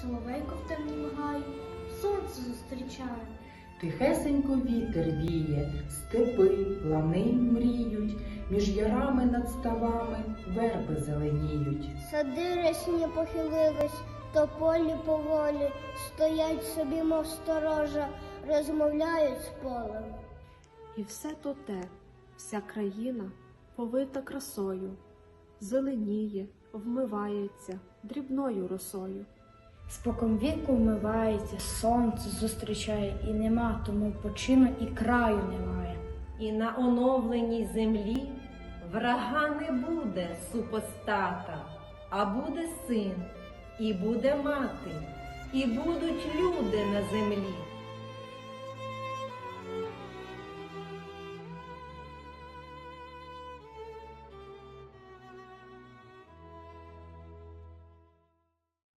соловейко в темнім гаї, сонце зустрічає. Тихесенько вітер віє, степи, лани мріють, між ярами над ставами верби зеленіють. Сади рясні похилились, тополі поволі, стоять собі, мов сторожа, розмовляють з полем. І все то те, вся країна повита красою, зеленіє, вмивається дрібною росою. Спокон віку вмивається, сонце зустрічає, і нема тому почину, і краю немає. І на оновленій землі врага не буде супостата, а буде син, і буде мати, і будуть люди на землі.